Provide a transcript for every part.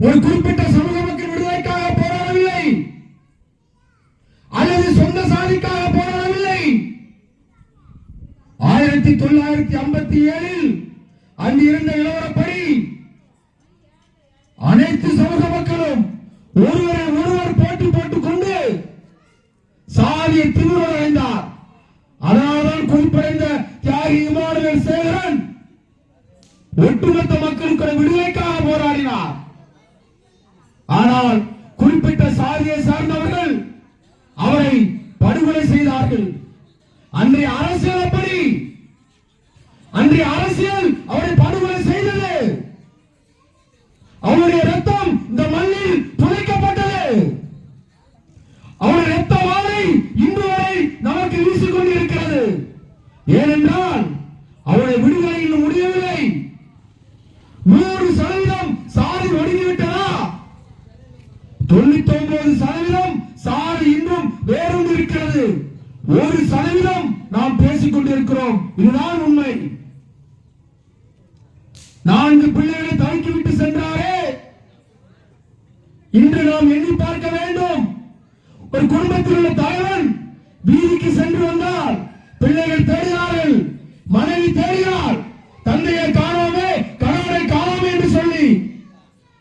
ஒரு குறிப்பிட்ட சமூக மக்கள் விடுதலைக்காக போராடவில்லை. அல்லது சொந்த சாதிக்காக போராடவில்லை. ஆயிரத்தி தொள்ளாயிரத்தி ஐம்பத்தி ஏழில் அங்கு இருந்த நிலவரப்படி அனைத்து சமூக மக்களும் ஒருவரை ஒருவர் போட்டி போட்டுக் கொண்டு சாதியை திமிரோடு அடைந்தார் அதனால்தான் குறிப்படைந்த தியாகி இமானுவேல் சேகரன் ஒட்டுமொத்த மக்களுக்கு விடுதலைக்காக போராடினார். ஆனால் குறிப்பிட்ட சாதியை சார்ந்தவர்கள் அவரை படுகொலை செய்தார்கள். அன்றைய அரசியல் அப்படி. அன்றைய அரசியல் அவரை படுகொலை செய்தது. அவருடைய ரத்தம் இந்த மண்ணில் துளைக்கப்பட்டது அவருடைய ரத்த வாழை இன்று வரை நமக்கு வீசிக் கொண்டிருக்கிறது. ஏனென்றால் அவருடைய விடுதலை இன்னும் முடியவில்லை. நூறு சதவீதம் சாதி ஒடுங்கிவிட்டது. சதவீதம் சாதி இன்றும் வேறொன்று இருக்கிறது. ஒரு சதவீதம் நாம் பேசிக் கொண்டிருக்கிறோம். இதுதான் உண்மை. நான்கு பிள்ளைகளை தவிக்கி விட்டு சென்றாரே. இன்று நாம் எண்ணி பார்க்க வேண்டும். ஒரு குடும்பத்தில் உள்ள தலைவன் வீதிக்கு சென்று வந்தால் பிள்ளைகள் தேடினார்கள். மனைவி தேடினார் தந்தையை காணாமே கணவரை காணாமே என்று சொல்லி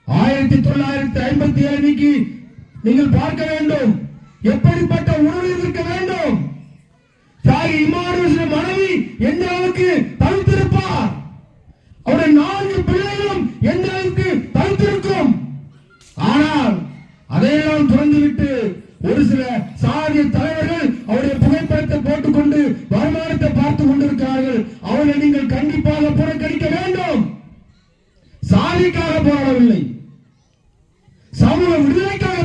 ஆயிரத்தி தொள்ளாயிரத்தி ஐம்பத்தி ஏழுக்கு நீங்கள் பார்க்க வேண்டும். எப்படிப்பட்ட உணவு இருக்க வேண்டும்? தியாகி இமானுவேல் மனைவி எந்த அளவுக்கு தவித்திருப்பார்? அவருடைய நான்கு பிள்ளைகளும் எந்த அளவுக்கு தவித்திருக்கும்? ஆனால் அதையெல்லாம் திறந்துவிட்டு ஒரு சில சாதிய தலைவர்கள் அவருடைய புகைப்படத்தை போட்டுக்கொண்டு வருமானத்தை பார்த்து கொண்டிருக்கிறார்கள் அவர்களை நீங்கள் கண்டிப்பாக புறக்கணிக்க வேண்டும் சாதிக்காக போராடவில்லை சமூக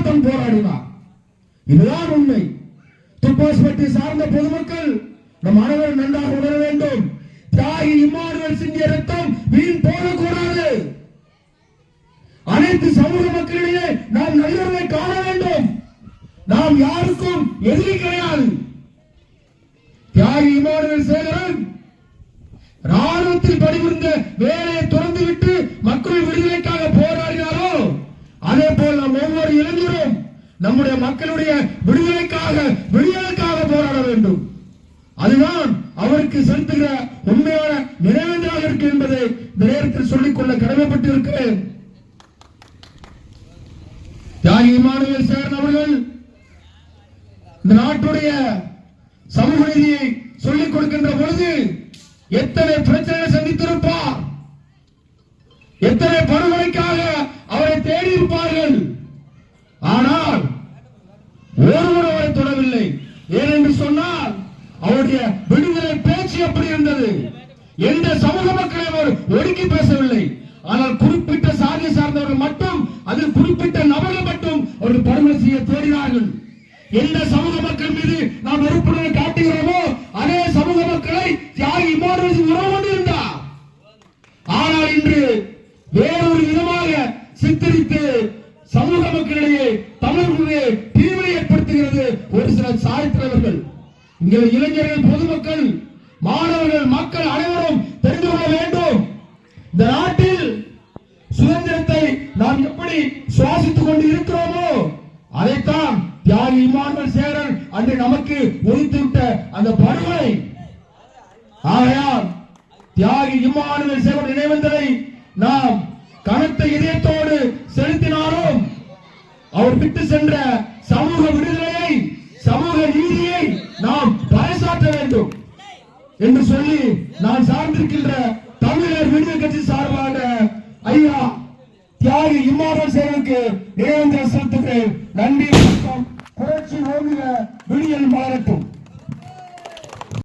போராட்டம் போராடினார். இதுதான் உண்மை. துப்பாஸ்பட்டி சார்ந்த பொதுமக்கள் நம் அனைவரும் நன்றாக உணர வேண்டும். தியாகி இம்மானுவல் சிங்கிய ரத்தம் வீண் போகக்கூடாது. அனைத்து சமூக மக்களிடையே நாம் நல்லுறவை காண வேண்டும். நாம் யாருக்கும் எதிரி கிடையாது. தியாகி இமானுவல் சேகரன் ராணுவத்தில் பணிபுரிந்த வேறு துறந்துவிட்டு மக்கள் விடுதலைக்காக போராடினாரோ அதே போல் நாம் ஒவ்வொரு இளைஞரும் நம்முடைய மக்களுடைய விடுதலைக்காக விடுதலைக்காக போராட வேண்டும். அதுதான் அவருக்கு செலுத்துகிற உண்மையான நிறைவேற்றாக இருக்கு என்பதை இந்த நேரத்தில் சொல்லிக்கொள்ள கடமைப்பட்டு இருக்கிறேன் தியாகி இமானுவேல் சேரன் அவர்கள் இந்த நாட்டுடைய சமூக நீதியை சொல்லிக் கொடுக்கின்ற பொழுது எத்தனை பிரச்சனை சந்தித்திருப்பார்? எத்தனை படுகொலைக்காக அவரை தேடி இருப்பார்கள் ஆனால் ஒருவர் அவரை தொடவில்லை ஏனென்று சொன்னால் அவருடைய விடுதலை பேச்சு எப்படி இருந்தது எந்த சமூக மக்களை அவர் ஒடுக்கி பேசவில்லை. ஆனால் குறிப்பிட்ட சாதியை சார்ந்தவர்கள் மட்டும் அதில் குறிப்பிட்ட நபர்கள் மட்டும் அவர்கள் படுகொலை செய்ய தேடினார்கள். எந்த சமூக மக்கள் மீது நாம் வெறுப்புணர்வு காட்டுகிறோமோ அதே சமூக மக்களை தியாகி இமானுவேல் உறவு கொண்டிருந்தார். ஆனால் இன்று வேறொரு விதமாக சித்தரித்து சமூக மக்களிடையே தமிழர்களுடைய பிரிவினை ஏற்படுத்துகிறது ஒரு சில சாய்த்திரவர்கள் இங்கே இளைஞர்கள் பொதுமக்கள் மாணவர்கள் மக்கள் அனைவரும் தெரிந்து கொள்ள வேண்டும். இந்த நாட்டில் சுதந்திரத்தை நாம் எப்படி சுவாசித்துக் கொண்டு இருக்கிறோமோ அதைத்தான் தியாகி இமானுவல் சேரன் அன்று நமக்கு ஒதுக்கிவிட்ட அந்த பருவனை ஆகையால் தியாகி இமானுவல் சேவன் நினைவந்ததை நாம் கனத்த இதயத்தோடு செலுத்தினாலும் அவர் விட்டு சென்ற சமூக விடுதலை என்று சொல்லி நான் சார்ந்திருக்கின்ற தமிழர் விடுதலை கட்சி சார்பாக ஐயா தியாகி இம்மாதம் சேவனுக்கு நினைவந்தலை செலுத்துகிறேன். நன்றி வணக்கம். புரட்சி ஓங்குக விடியல் மலரட்டும்